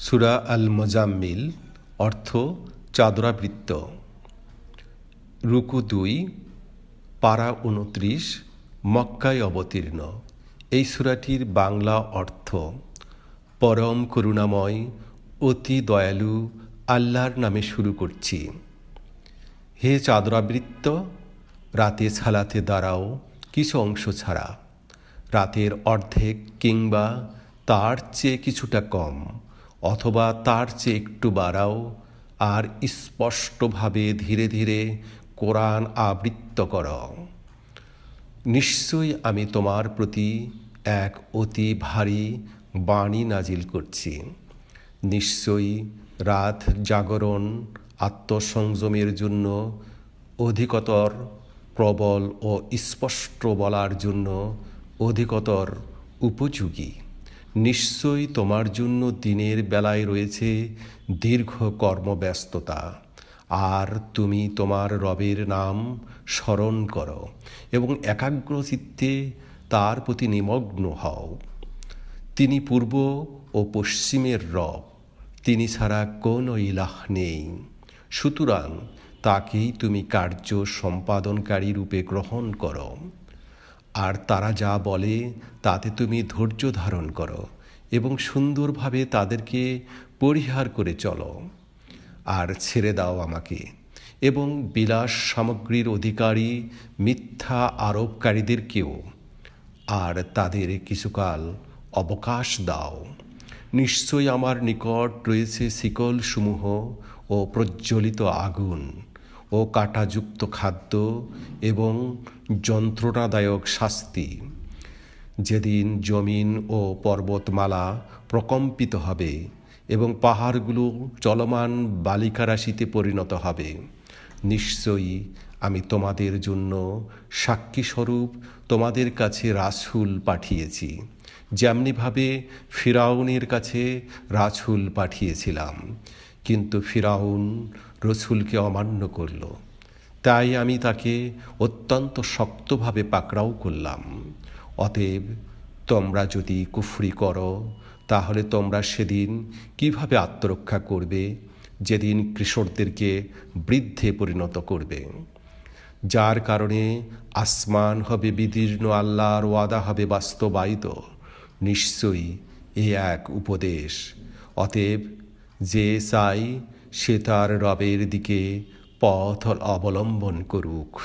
সুরা আল মোজাম্মিল অর্থ চাদরাবৃত্ত। রুকু দুই, পারা উনত্রিশ, মক্কায় অবতীর্ণ। এই সুরাটির বাংলা অর্থ, পরম করুণাময়, অতি দয়ালু, আল্লাহর নামে শুরু করছি। হে চাদরাবৃত্ত, রাতে ছালাতে দাঁড়াও, কিছু অংশ ছাড়া। রাতের অর্ধেক কিংবা তার চেয়ে কিছুটা কম। অথবা তার চেয়ে একটু বাড়াও আর স্পষ্টভাবে ধীরে ধীরে কোরআন আবৃত্ত করো। নিশ্চয়ই আমি তোমার প্রতি এক অতি ভারী বাণী নাজিল করছি। নিশ্চয়ই রাত জাগরণ আত্মসংযমের জন্য অধিকতর প্রবল ও স্পষ্ট বলার জন্য অধিকতর উপযোগী। নিশ্চয়ই তোমার জন্য দিনের বেলায় রয়েছে দীর্ঘ কর্মব্যস্ততা। আর তুমি তোমার রবের নাম স্মরণ করো এবং একাগ্র চিত্তে তার প্রতি নিমগ্ন হও। তিনি পূর্ব ও পশ্চিমের রব, তিনি ছাড়া কোনো ইলাহ নেই। সুতরাং তাকেই তুমি কার্য সম্পাদনকারী রূপে গ্রহণ করো। আর তারা যা বলে, তাতে তুমি ধৈর্য ধারণ করো এবং সুন্দরভাবে তাদেরকে পরিহার করে চলো। আর ছেড়ে দাও আমাকে। এবং বিলাস সামগ্রীর অধিকারী, মিথ্যা আরোপকারীদেরকেও আর তাদের কিছুকাল অবকাশ দাও। নিশ্চয়ই আমার নিকট রয়েছে শিকল সমূহ ও প্রজ্বলিত আগুন। ও কাঁটাযুক্ত খাদ্য এবং যন্ত্রণাদায়ক শাস্তি। যেদিন জমিন ও পর্বতমালা প্রকম্পিত হবে এবং পাহাড়গুলো চলমান বালিকারাশিতে পরিণত হবে, নিশ্চয়ই আমি তোমাদের জন্য সাক্ষীস্বরূপ তোমাদের কাছে রাসুল পাঠিয়েছি, যেমনিভাবে ফিরাউনের কাছে রাসুল পাঠিয়েছিলাম। কিন্তু ফিরাউন রসুলকে অমান্য করল। তাই আমি তাকে অত্যন্ত শক্তভাবে পাকড়াও করলাম। অতএব তোমরা যদি কুফরি করো, তাহলে তোমরা সেদিন কীভাবে আত্মরক্ষা করবে? যেদিন কৃষকদেরকে বৃদ্ধে পরিণত করবে। যার কারণে আসমান হবে বিদীর্ণ, আল্লাহর ওয়াদা হবে বাস্তবায়িত। নিশ্চয়ই এ এক উপদেশ। অতএব যে চাই সে তার রবের দিকে পথ অবলম্বন করুক।